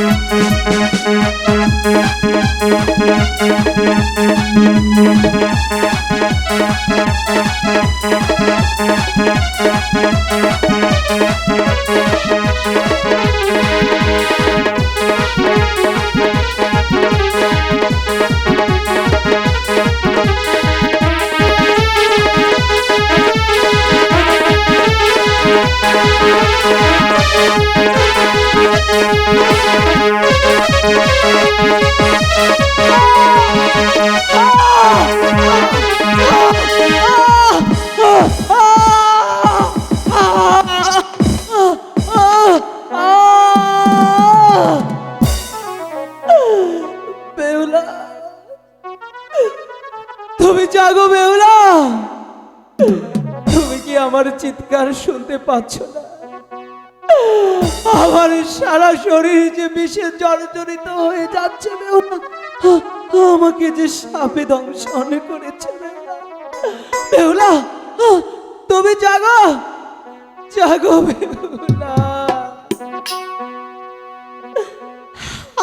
বেহুলা তুমি জাগো বেহুলা। তুমি কি আমার চিৎকার শুনতে পাচ্ছ না? আমার সারা শরীর যে বিষে জর্জরিত হয়ে যাচ্ছে আমাকে যে সাপে দংশন করেছে বেহুলা। তুমি জাগো জাগো বেহুলা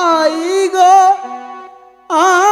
আই গো আমি